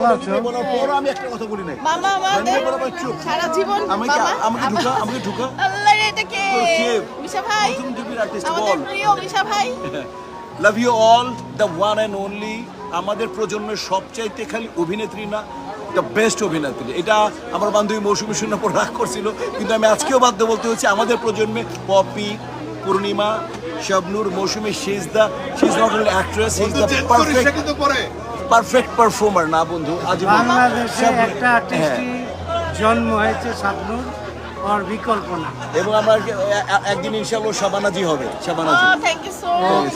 বলার পরও আমি একটা কথা বলি নাই। আমাদের জানিয়ে বরাবর চুপ। সারা জীবন আমাকে ঢুকা আমাকে ঢুকা। এটা কে? কে? মিশা ভাই। প্রথম টিভির আর্টিস্ট আমাদের প্রিয় মিশা ভাই। Love you all the one and only আমাদের প্রজন্মের সবচাইতে খালি অভিনেত্রী না দ্য বেস্ট অভিনেত্রী। এটা আমার বান্ধবী মৌসুমী শূন্য পর রাগ করছিল কিন্তু আমি আজকেও বাধ্য বলতে হচ্ছে আমাদের প্রজন্মে Popy Purnima Shabnur Moushumi she is the she is not only actress she is the perfect perfect performer না বন্ধু? আজ বাংলাদেশে একটা আর্টিস্টই জন্ম হয়েছে শাবনুর আর বিকল্প না এবং আমার একদিন ইনশাআল্লাহ শাবানাজি হবে Shabana ji. Thank you so much.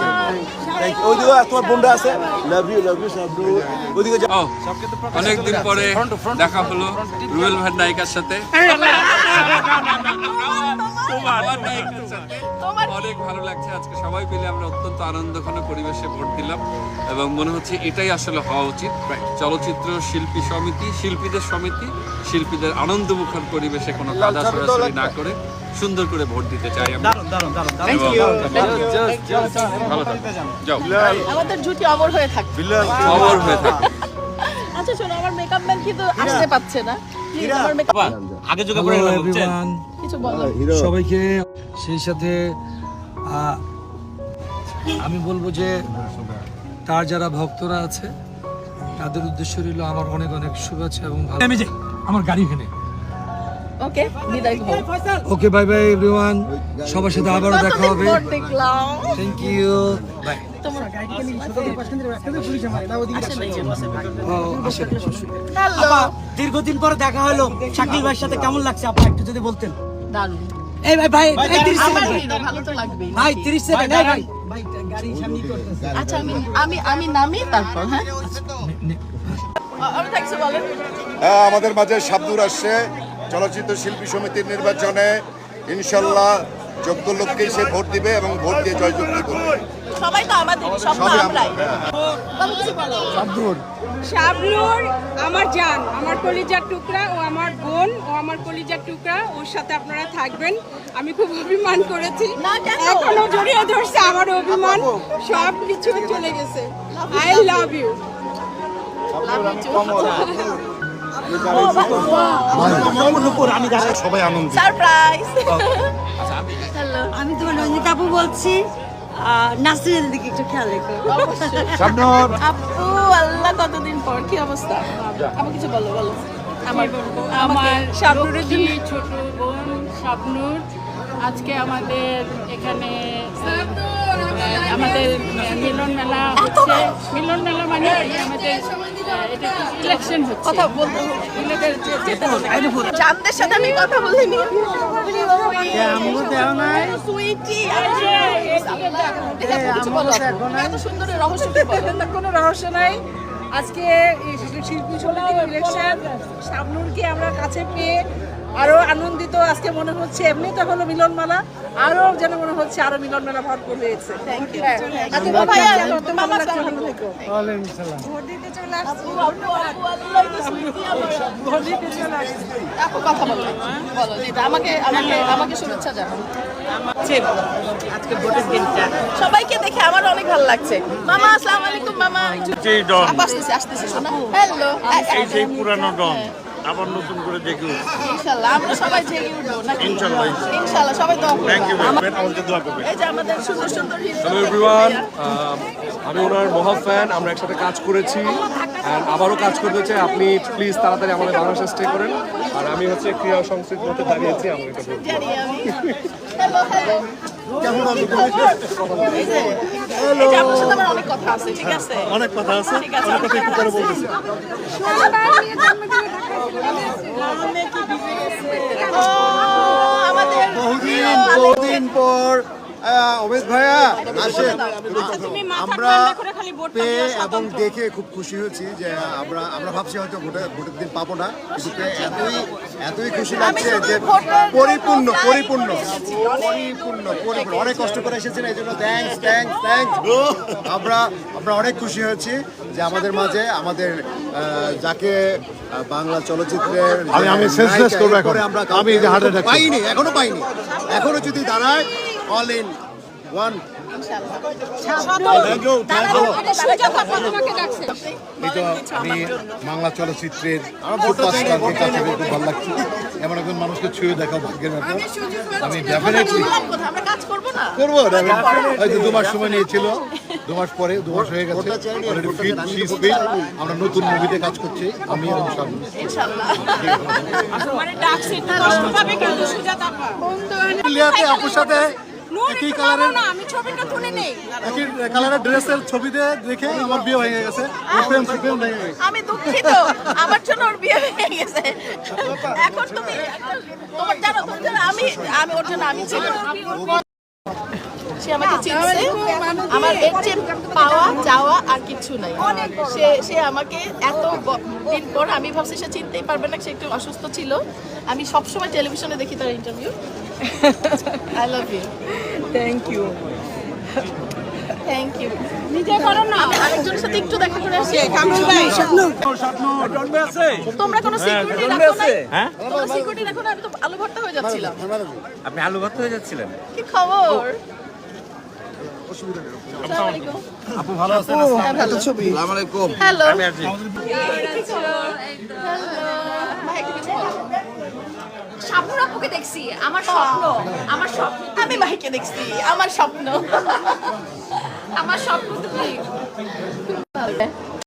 ওইদিকে তোমার বোনটা আছে? Love you love you Shabnur ওইদিকে যা- ও অনেকদিন পরে দেখা হলো রুয়েল ভাই নায়িকার সাথে। অনেক ভালো লাগছে। আজকে সবাই মিলে আমরা অত্যন্ত আনন্দঘন পরিবেশে ভোট দিলাম এবং মনে হচ্ছে এটাই আসলে হওয়া উচিত। চলচ্চিত্র শিল্পী সমিতি শিল্পীদের সমিতি শিল্পীদের আনন্দমুখর পরিবেশে কোনো কাদা সরাসরি না করে সুন্দর করে ভোট দিতে চাই আমাদের জুটি অমর হয়ে থাকবে খবর হয়ে থাকে। আচ্ছা শোনো আমার মেকআপ ম্যান কিন্তু আসতে পারছে না। আমার মেকআপ Hello বুঝছেন? কিছু বলো। সবাইকে সেই সাথে আহ, আমি বলব যে তার যারা ভক্তরা আছে তাদের উদ্দেশ্য রইল আমার অনেক অনেক শুভেচ্ছা এবং ভালো আমি যে আমার গাড়ি এখানে ওকে বিদায় হও। ওকে বাই বাই এভরিওয়ান সবার সাথে আবারও দেখা হবে। থ্যাংক ইউ বাই তোমার আসেন। হ্যালো দীর্ঘদিন পরে দেখা হলো। শাকিল ভাইয়ের সাথে কেমন লাগছে? আপা একটু যদি বলতেন। দারুণ। এই ভাই ভাই এই 30 সেকেন্ড ভালো তো লাগবেই। ভাই 30 সেকেন্ড এই ভাই আচ্ছা আমি আমি আমি নামি তারপর হ্যাঁ? বলেন। হ্যাঁ আমাদের মাঝে শাবদুর আসছে। চলচ্চিত্র শিল্পী সমিতির নির্বাচনে ইনশাল্লাহ যোগ্য লোককেই সে ভোট দিবে এবং ভোট দিয়ে জয়যুক্ত করবে। সবাই তো আমাদের সব তো আমরাই। শাবনুর। আমার জান আমার কলিজার টুকরা ও আমার বোন ও আমার কলিজার টুকরা ওর সাথে আপনারা থাকবেন। আমি খুব অভিমান করেছি। এখনও জড়িয়ে ধরছে আমার অভিমান। সব কিছু চলে গেছে। I love you surprise hello আমি তোমার রঞ্জিত আপু বলছি আহ, নাসরিনের দিকে একটু খেয়াল রেখো। আপু আল্লাহ কতদিন পর? কি অবস্থা? আমি কিছু বলো বলো। আমার আমার শাবনুরের ছোট বোন শাবনুর। আজকে আমাদের এখানে আমাদের মিলন মেলা হচ্ছে। মিলন মেলা মানে আমাদের ইলেকশন হচ্ছে কথা বলতে চাঁদের সাথে আমি কথা বলিনি রহস্য কোনো রহস্য নাই। আজকে এই শিল্পী সমিতি ইলেকশন শাবনুরকে আমরা কাছে পেয়ে আরও আনন্দিত আজকে মনে হচ্ছে এমনি তো হলো মিলনমেলা আরও যেন মনে হচ্ছে আরও মিলনমেলা ভরপুর হয়েছে আচ্ছা সবাইকে দেখে আমার অনেক ভালো লাগছে মামা আসসালামু আলাইকুম মামা আসতেছে আসতেছে শোনা হ্যালো এই যে পুরানো ডন আবার নতুন করে দেখি ইনশাআল্লাহ আমরা সবাই জেগে উঠবো নাকি? ইনশাআল্লাহ সবাই তো থ্যাংক ইউ আমাদেরকে দোয়া করবেন। এই যে আমাদের সুন্দর সুন্দর হ্যালো এভরিওয়ান আমি ওনার মহা ফ্যান আমরা একসাথে কাজ করেছি। আবারও কাজ করতে চাই আপনি প্লিজ তাড়াতাড়ি আমাদের বাংলাদেশে স্টে করেন। আর আমি হচ্ছে ক্রীড়া সংস্কৃতির মধ্যে দাঁড়িয়েছি আমাকে আমি হ্যালো অনেক কথা আছে ঠিক আছে? অনেক কথা আছে। অনেক কথা একটু পরে বলতেছি। ও বহুদিন বহুদিন পর অমিত ভাইয়া আসেন। আমরা পেয়ে এবং দেখে খুব খুশি হয়েছি যে আমরা আমরা ভাবছি হয়তো ভোটের ভোটের দিন পাবো না কিন্তু এতই এতই খুশি লাগছে যে পরিপূর্ণ পরিপূর্ণ পরিপূর্ণ। পরিপূর্ণ অনেক কষ্ট করে এসেছেন এই জন্য থ্যাংকস থ্যাংকস থ্যাংকস আমরা আমরা অনেক খুশি হয়েছি যে আমাদের মাঝে আমাদের যাকে বাংলা চলচ্চিত্রের আমি- আমি নায়িকা, করব এখন। আমরা আমি attack করব। পাইনি এখনও পাইনি। এখনও যদি দাঁড়ায় অল ইন ওয়ান আমি বাংলা চলচ্চিত্রের কাছে খুব ভালো লাগছে। এমন একজন মানুষকে ছুঁয়ে দেখা ভাগ্যের ব্যাপার আমি ডেফিনেটলি আমরা করব না? করব হয়তো দু মাস সময় নিয়েছিল। দু মাস পরে দু মাস হয়ে গেছে। আমরা নতুন মুভিতে কাজ করছি। আমি মানে ডাকছে একটু কষ্ট পাবে কিন্তু সুজাতা আপা। লিয়াতে আপুর সাথে একই কালারের আমি ছবিটা তুলে নেই। একই কালারের ড্রেসের ছবিতে দেখে আমার বিয়ে গেছে। প্রেম প্রেম ভেঙে গেছে। আমি দুঃখিত আমার জন্য ওর বিয়ে গেছে। এখন তুমি তোমার জানো তুমি আমি আমি ওর জন্য আমি ছিল সে আমাকে চিনছে। আমার এর চেয়ে পাওয়া যাওয়া আর কিছু নাই। সে সে আমাকে এত দিন পর আমি ভাবছি সে চিনতেই পারবে না সে একটু অসুস্থ ছিল। আমি সবসময় টেলিভিশনে দেখি তার interview I love you thank you thank you নিজে করো না। আরেকজনের সাথে একটু দেখা করে আসি। কামরুল ভাই? তোমরা কোনো সিকিউরিটি রাখো না হ্যাঁ? তোমরা সিকিউরিটি রাখো না আমি তো আলু ভর্তা হয়ে যাচ্ছিলাম। আপনি আলু ভর্তা হয়ে যাচ্ছিলেন? কি খবর? আপু ভালো আছেন? হ্যালো। শাবনুর আপুকে দেখছি আমার স্বপ্ন আমার স্বপ্ন আমি মাহিকে দেখছি আমার স্বপ্ন। আমার স্বপ্ন তুমি।